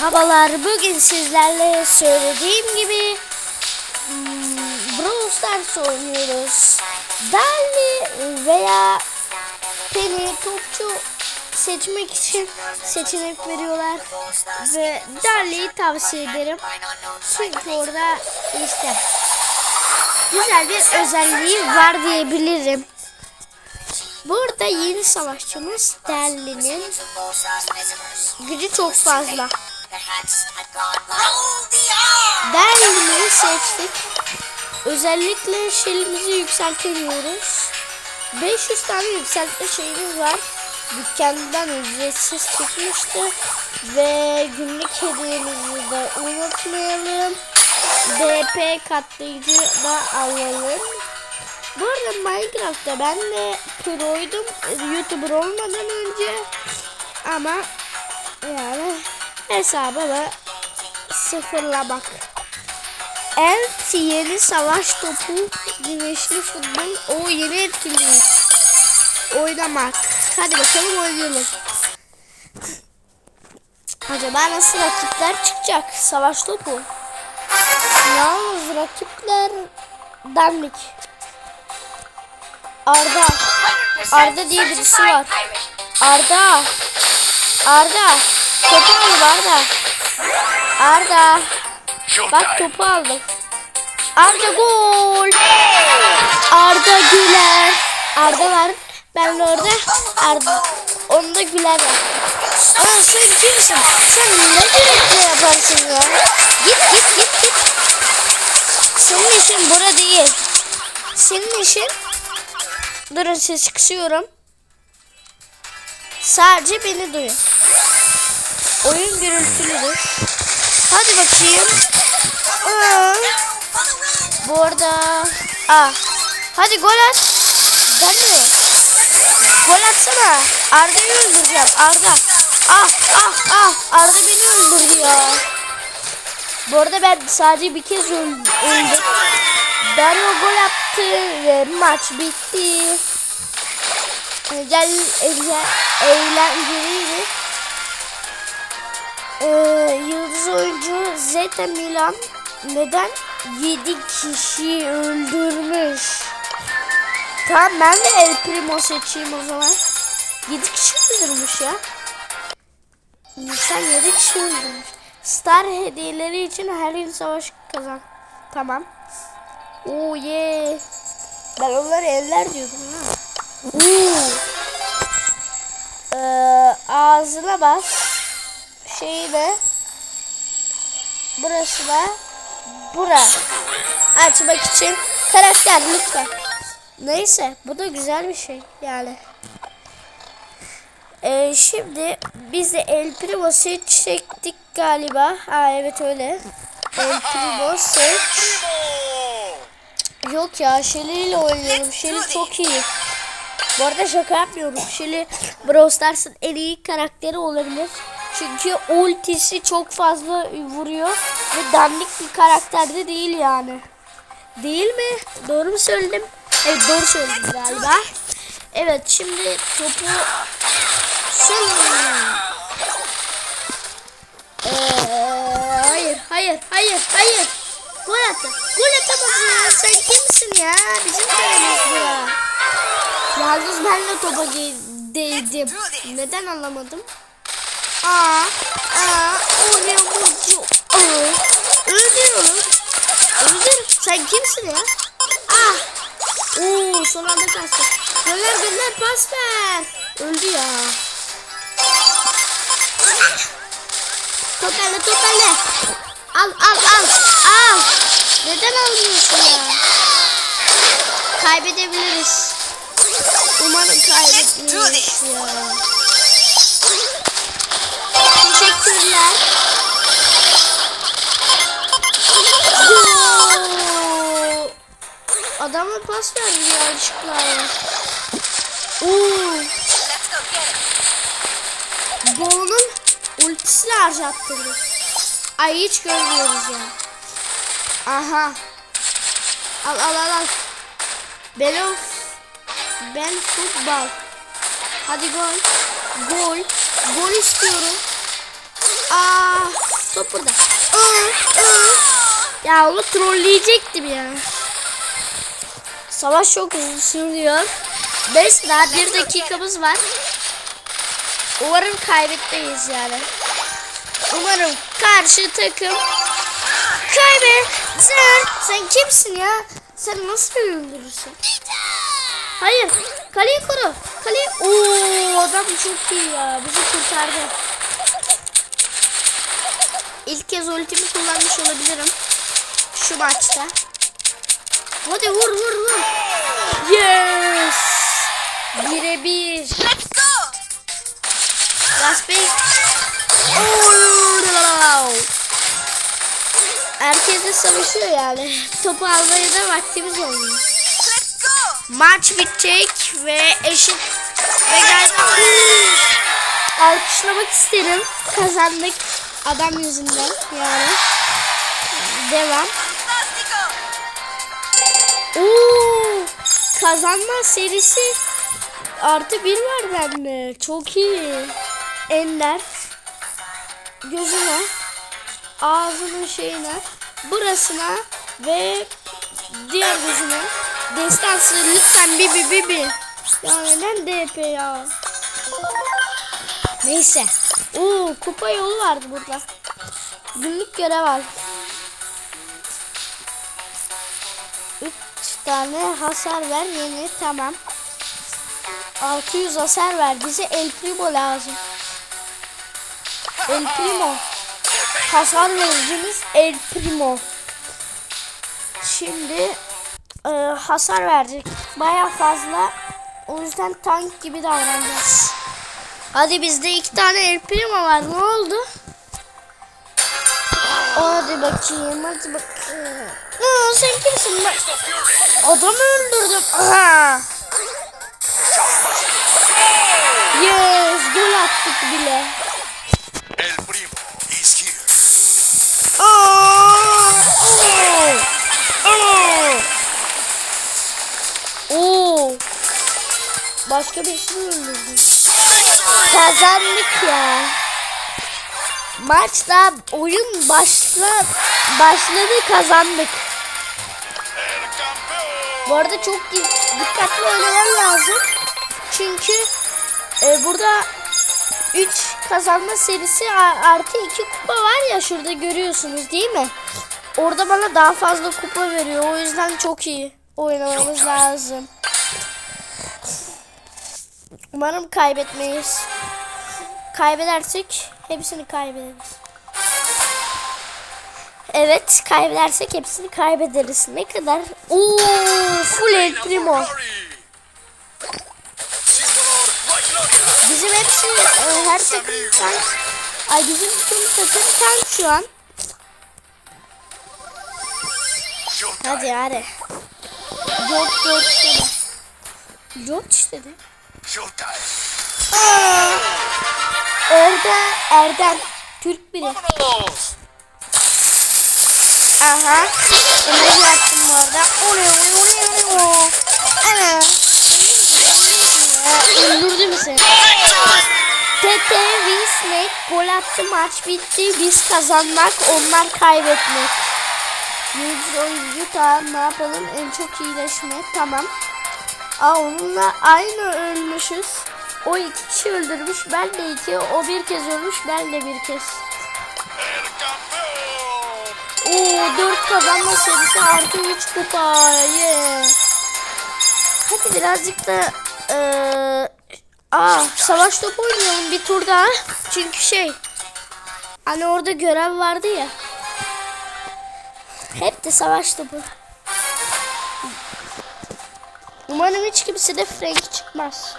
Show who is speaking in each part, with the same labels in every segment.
Speaker 1: Merhabalar. Bugün sizlerle söylediğim gibi hmm, Brawl Stars oynuyoruz. Dali veya Penny topçu seçmek için seçenek veriyorlar ve Dali'yi tavsiye ederim. Çünkü orada işte güzel bir özelliği var diyebilirim. Burada yeni savaşçımız Dali'nin gücü çok fazla. Dali'yi seçtik. Özellikle şeyimizi yükseltemiyoruz. 500 tane yükseltme şeyimiz var. Dükkandan ücretsiz çıkmıştı. Ve günlük hediyemizi de unutmayalım. DP katlayıcı da alalım. Bu arada Minecraft'ta ben de proydum YouTuber olmadan önce ama yani hesabı da sıfırlamak. Elt yeni savaş topu güneşli futbol o yeni etkinlik oynamak. Hadi bakalım oynayalım. Acaba nasıl rakipler çıkacak? Savaş topu. Yalnız rakipler dandik. Arda. Arda diye birisi var. Arda. Arda. Topu aldım Arda. Arda. Bak topu aldım. Arda gol. Arda Güler. Arda var. Ben de orada Arda. Onda Güler var. Aa sen kimsin? Sen ne gerekli yaparsın ya? Git git git git. Senin işin bura değil. Senin işin Durun ses kısıyorum. Sadece beni duyun. Oyun gürültülüdür. Hadi bakayım. Aa. Bu arada... Aa. Hadi gol at. Ben mi? Gol atsana. Arda'yı öldüreceğim. Arda. Ah ah ah. Arda beni öldürdü ya. Bu arada ben sadece bir kez öldüm. Ben o gol attı ve maç bitti. Gel eğlenceliydi. Ee, yıldız oyuncu Zeta Milan neden 7 kişi öldürmüş? Tamam ben de El Primo seçeyim o zaman. 7 kişi öldürmüş ya. Sen 7 kişi öldürmüş. Star hediyeleri için her yıl savaş kazan. Tamam. Oo ye. Ben onları evler diyordum ha. Oo. Ee, ağzına bas. Şeyi de. Burası da. Bura. Açmak için karakter lütfen. Neyse bu da güzel bir şey yani. Ee, şimdi biz de El Primo seçecektik galiba. Ha evet öyle. El Primo seç. Yok ya Shelly ile oynuyorum. Shelly çok iyi. Bu arada şaka yapmıyorum. Shelly Brawl Stars'ın en iyi karakteri olabilir. Çünkü ultisi çok fazla vuruyor. Ve dandik bir karakterde değil yani. Değil mi? Doğru mu söyledim? Evet doğru söyledim galiba. Evet şimdi topu Son. Ee, hayır hayır hayır hayır. Gol attı. Gol atamadın. Sen kimsin ya? Bizim kalemiz bu ya. Yalnız ben de topa değdim. Neden anlamadım? Aa, aa, o ne burcu? Öldürüyorum. Öldür. Sen kimsin ya? Ah. Oo, son anda kaçtı. Gönder gönder pas ver. Öldü ya. Toparla toparla. Al al al al. Neden almıyorsun ya? Kaybedebiliriz. Umarım kaybetmeyiz ya. Teşekkürler. Adama pas verdi yanlışlıkla. Oo. Gol'un ultisini harcattırdı. Ay hiç görmüyoruz ya. Aha. Al al al al. Ben of. Ben futbol. Hadi gol. Gol. Gol istiyorum. Aa. Top burada. Ya onu trolleyecektim ya. Savaş çok uzun sürüyor. 5 daha 1 dakikamız var. Umarım kaybetmeyiz yani. Umarım karşı takım kaybeder. Sen kimsin ya? Sen nasıl öldürürsün? Hayır. Kaleyi koru. Kaleyi... Oo adam çok iyi ya. Bizi kurtardı. İlk kez ultimi kullanmış olabilirim. Şu maçta. Hadi vur vur vur. Yes. Birebir.
Speaker 2: Let's go!
Speaker 1: Raspberry. Oh, Herkes de savaşıyor yani. Topu almaya da vaktimiz olmuyor.
Speaker 2: Let's go!
Speaker 1: Maç bitecek ve eşit ve galiba alkışlamak isterim. Kazandık adam yüzünden yani. Devam. Oo, kazanma serisi artı bir var bende. Çok iyi. Ender gözüne, ağzının şeyine, burasına ve diğer gözüne. Destansı lütfen bir bir. Ya neden DP ya? Neyse. Oo, kupa yolu vardı burada. Günlük görev al. 3 tane hasar ver yeni tamam. 600 hasar ver bize El Primo lazım. El Primo. Hasar vericimiz El Primo. Şimdi e, hasar verecek. Baya fazla. O yüzden tank gibi davranacağız. Hadi bizde iki tane El Primo var. Ne oldu? Hadi bakayım, hadi bakayım. Aa, sen kimsin? Ben adamı öldürdüm. Aha. Yes, gol attık bile.
Speaker 3: El primo is here.
Speaker 1: Aa, oo, oo. Başka birisini öldürdüm. Kazandık ya. Maçta oyun başla başladı kazandık. Bu arada çok di- dikkatli oynaman lazım. Çünkü e, burada 3 kazanma serisi artı 2 kupa var ya şurada görüyorsunuz değil mi? Orada bana daha fazla kupa veriyor. O yüzden çok iyi oynamamız lazım. Umarım kaybetmeyiz. Kaybedersek hepsini kaybederiz. Evet, kaybedersek hepsini kaybederiz. Ne kadar? Oo, full el primo. Bizim hepsi e, her takım tank. Ay bizim tüm takım tank şu an. Hadi hadi. George George dedi. George dedi. Orada Erdem. Türk biri. Aha. Emoji attım bu arada. Oluyor oluyor oluyor. Ana. Ya, Öldürdü mü seni? TT Winsnake gol attı maç bitti. Biz kazanmak onlar kaybetmek. Yıldız oyuncu tamam ne yapalım en çok iyileşme tamam. Aa onunla aynı ölmüşüz. O iki kişi öldürmüş ben de iki. O bir kez ölmüş ben de bir kez. Oo 4 kazanma serisi artı 3 kupa. Yeah. Hadi birazcık da eee aa savaş topu oynayalım bir tur daha. Çünkü şey hani orada görev vardı ya. Hep de savaş topu. Umarım hiç kimse de Frank çıkmaz.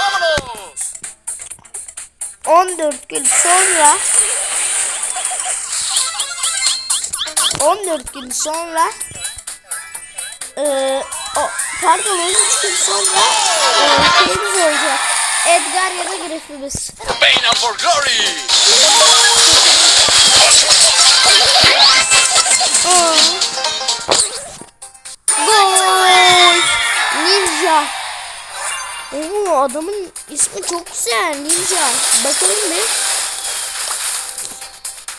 Speaker 3: Vámonos.
Speaker 1: 14 gün sonra 14 gün sonra eee o, pardon 13 gün sonra eee şeyimiz olacak. Edgar ya da Griff'imiz.
Speaker 3: Pain and for glory.
Speaker 1: Aa. Oo adamın ismi çok güzel Ninja. Bakalım bir.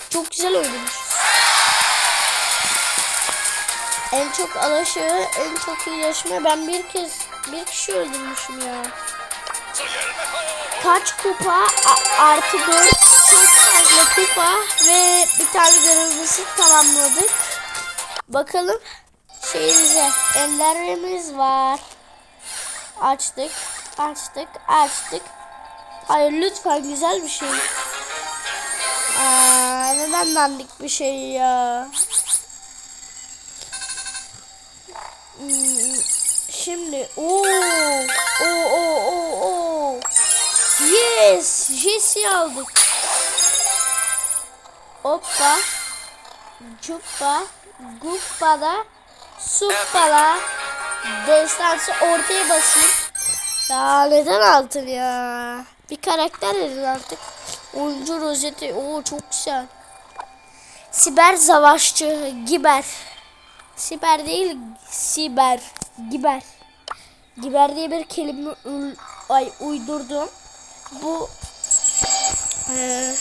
Speaker 1: Çok güzel öldürmüş. En çok alaşağı, en çok iyileşme. Ben bir kez bir kişi öldürmüşüm ya. Kaç kupa? Artı 4 çok fazla kupa ve bir tane görevimizi tamamladık. Bakalım şeyimize enderimiz var. Açtık, açtık, açtık. Hayır lütfen güzel bir şey. Aa, neden dandik bir şey ya? Hmm, Şimdi o o o o o Yes, Jesse aldık. Hoppa. Cuppa. Guppala. Suppala. Destansı ortaya basayım. Ya neden altın ya? Bir karakter verin artık. Oyuncu rozeti. Oo çok güzel. Siber savaşçı. Giber. Siber değil. Siber. Giber. Giber diye bir kelime ay uydurdum. Bu eee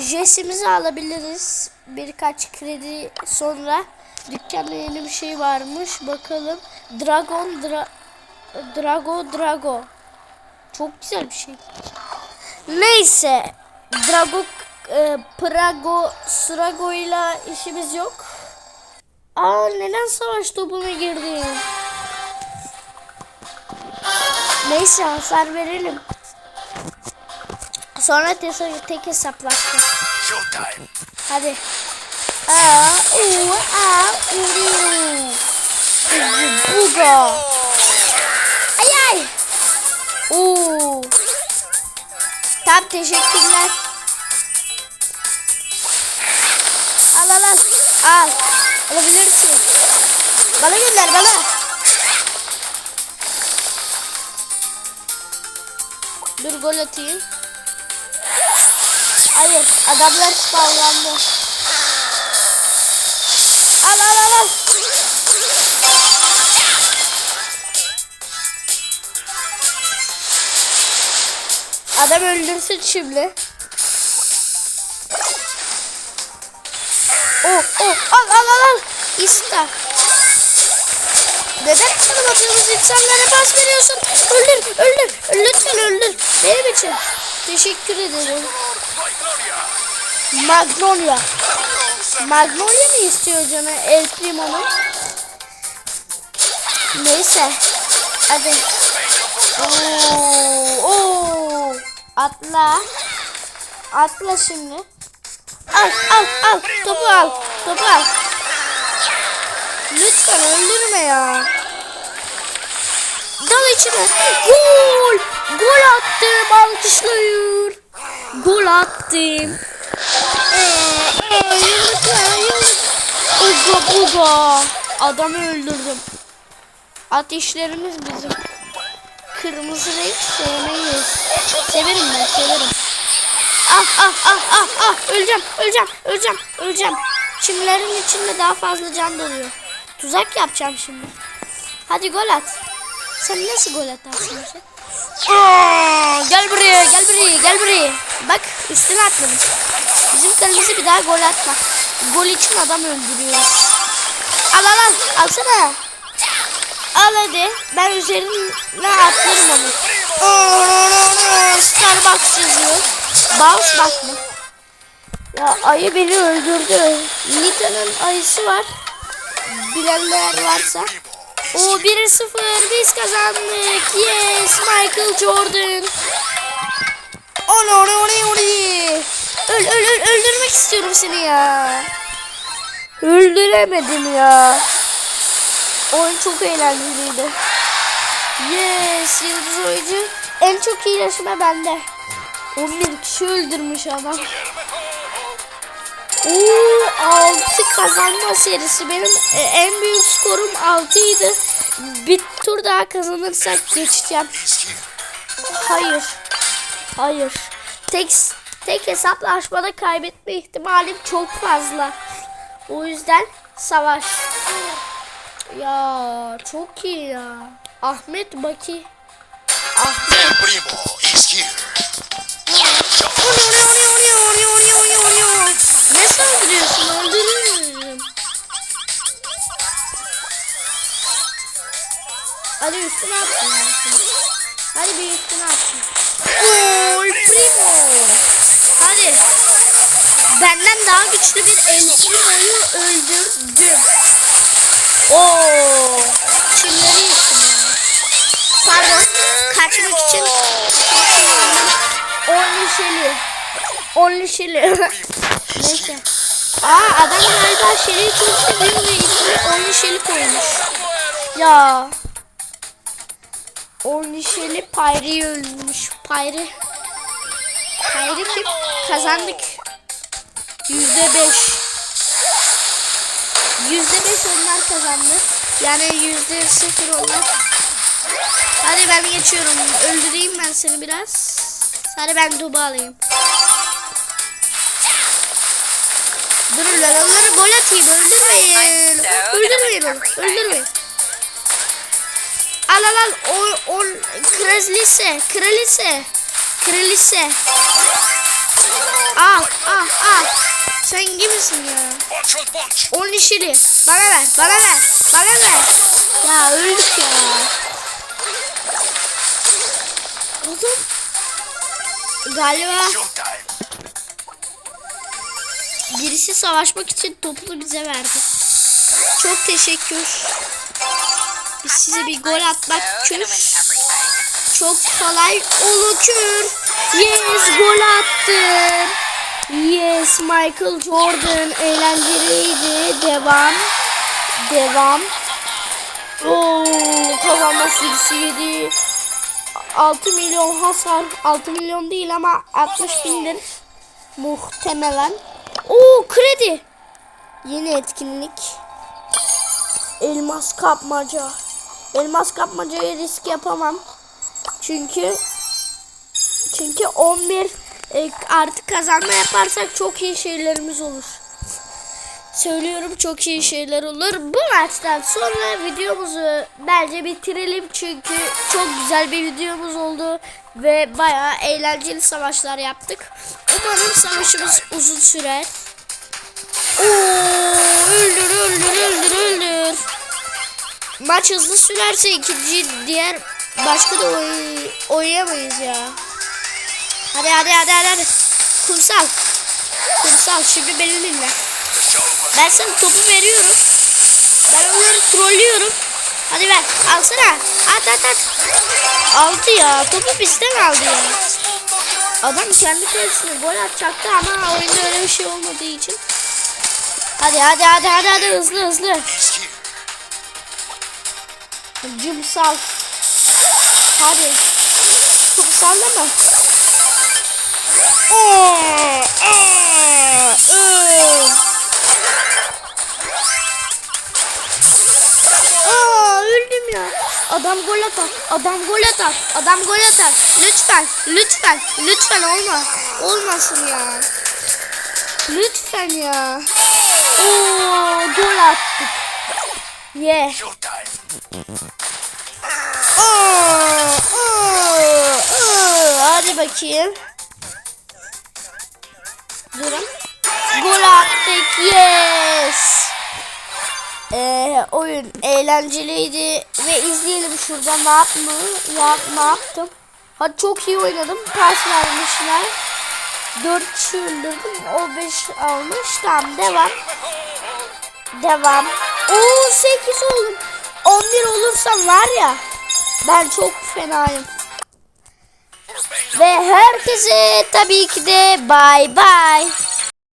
Speaker 1: Jesimizi alabiliriz. Birkaç kredi sonra dükkanda yeni bir şey varmış. Bakalım. Dragon Dra Drago Drago. Çok güzel bir şey. Neyse. Drago e, Prago Srago ile işimiz yok. Aa neden savaş topuna girdin? Neyse hasar verelim. Sonra tek, tek hesaplaşma.
Speaker 3: Showtime.
Speaker 1: Hadi. Aa, u, a, u, Buga. Oo. Tam teşekkürler. Al al al. Al. Alabilirsin. Bana gönder bana. Dur gol atayım. Hayır, adamlar spawnlandı. Adam öldürsün şimdi. Oh oh al al al al. İsta. Neden tanımadığımız insanlara pas veriyorsun? Öldür öldür. Lütfen öldür. Benim için. Teşekkür ederim. Magnolia. Magnolia mı istiyor canı El Primo'nun? Neyse. Hadi. Oo, oo. Atla. Atla şimdi. Al al al. Topu al. Topu al. Lütfen öldürme ya. Dal içine. Gol. Gol attım. Alkışlayın. Gol attım. Ee, yumrukla, yumruk. Uga buga. Adamı öldürdüm. Ateşlerimiz bizim. Kırmızı renk sevmeyiz. Severim ben severim. Ah ah ah ah ah öleceğim öleceğim öleceğim öleceğim. Çimlerin içinde daha fazla can doluyor. Tuzak yapacağım şimdi. Hadi gol at. Sen nasıl gol atarsın? Aa, gel buraya gel buraya gel buraya. Bak üstüne atladım. Bizim kalemize bir daha gol atma. Gol için adam öldürüyoruz. Al al al. Alsana. Al hadi. Ben üzerine atlarım onu. Starbucks yazıyor. Bounce bak mı? Ya ayı beni öldürdü. Nita'nın ayısı var. Bilenler varsa. O 1-0 biz kazandık. Yes Michael Jordan. Onu onu onu onu. Öl öl öl öldürmek istiyorum seni ya. Öldüremedim ya. Oyun çok eğlenceliydi. Yes yıldız oyuncu. En çok iyileşme bende. 11 kişi öldürmüş adam. Oo 6 kazanma serisi. Benim e, en büyük skorum 6 idi. Bir tur daha kazanırsak geçeceğim. Hayır. Hayır. Tek tek hesaplaşmada kaybetme ihtimalim çok fazla. O yüzden savaş. Ya çok iyi ya. Ahmet Baki. Ahmet.
Speaker 3: El primo is here.
Speaker 1: Oluyor oluyor oluyor oluyor oluyor oluyor oluyor. Ne saldırıyorsun öldürürüm. Hadi üstüne attın. Hadi bir üstüne attın. Oy primo. Hadi. Benden daha güçlü bir el primoyu öldürdüm. Oo. Çimleri yedim. Pardon. Kaçmak için. On lişeli. On lişeli. Neyse. Aa adam galiba şeriyi çok seviyor ve lişeli koymuş. Ya. On lişeli Payri ölmüş. Payri. Payri kim? Kazandık. Yüzde beş. Yüzde beş onlar kazandı. Yani yüzde sıfır onlar. Hadi ben geçiyorum. Öldüreyim ben seni biraz. Hadi ben topu alayım. Durun lan onları gol atayım. Öldürmeyin. Öldürmeyin onu. Öldürmeyin. Al al al. O, o, kraliçe. Kraliçe. Kraliçe. Al al al. Sen gibisin ya. On işini. Bana ver. Bana ver. Bana ver. Ya öldük ya. Oğlum. Galiba birisi savaşmak için toplu bize verdi. Çok teşekkür. Biz size bir gol atmak için çok kolay olur. Yes gol attım. Yes Michael Jordan eğlenceliydi. Devam. Devam. Oo, kazanma sürüsü yedi. 6 milyon hasar. 6 milyon değil ama 60 bindir. Muhtemelen. Oo kredi. Yeni etkinlik. Elmas kapmaca. Elmas kapmacaya risk yapamam. Çünkü çünkü 11 e, artık kazanma yaparsak çok iyi şeylerimiz olur. Söylüyorum çok iyi şeyler olur. Bu maçtan sonra videomuzu bence bitirelim çünkü çok güzel bir videomuz oldu ve bayağı eğlenceli savaşlar yaptık. Umarım savaşımız uzun sürer. Oo, öldür öldür öldür öldür. Maç hızlı sürerse ikinci diğer başka da oy, oynayamayız ya. Hadi hadi hadi hadi. hadi. Kumsal. Kumsal şimdi beni dinle. Ben sana topu veriyorum. Ben onları trollüyorum. Hadi ver. Alsana. At at at. Aldı ya. Topu bizden aldı ya. Adam kendi kalesine gol atacaktı ama oyunda öyle bir şey olmadığı için. Hadi hadi hadi hadi hadi hızlı hızlı. Cümsal. Hadi. Kumsal da mı? Adam gol atar. Adam gol atar. Adam gol atar. Lütfen. Lütfen. Lütfen olma. Olmasın ya. Lütfen ya. Oo, gol attık. Ye.
Speaker 3: Showtime.
Speaker 1: Aa, aa, aa. Hadi bakayım. Durun. Gol attık. Yes. Ee, oyun eğlenceliydi ve izleyelim şurada ne yapma ya ne yaptım. Hadi çok iyi oynadım. Pas vermişler. 4 kişi öldürdüm. O 5 almış. Tamam devam. Devam. Oo 8 oldum. 11 olursam var ya ben çok fenayım. Ve herkese tabii ki de bay bay.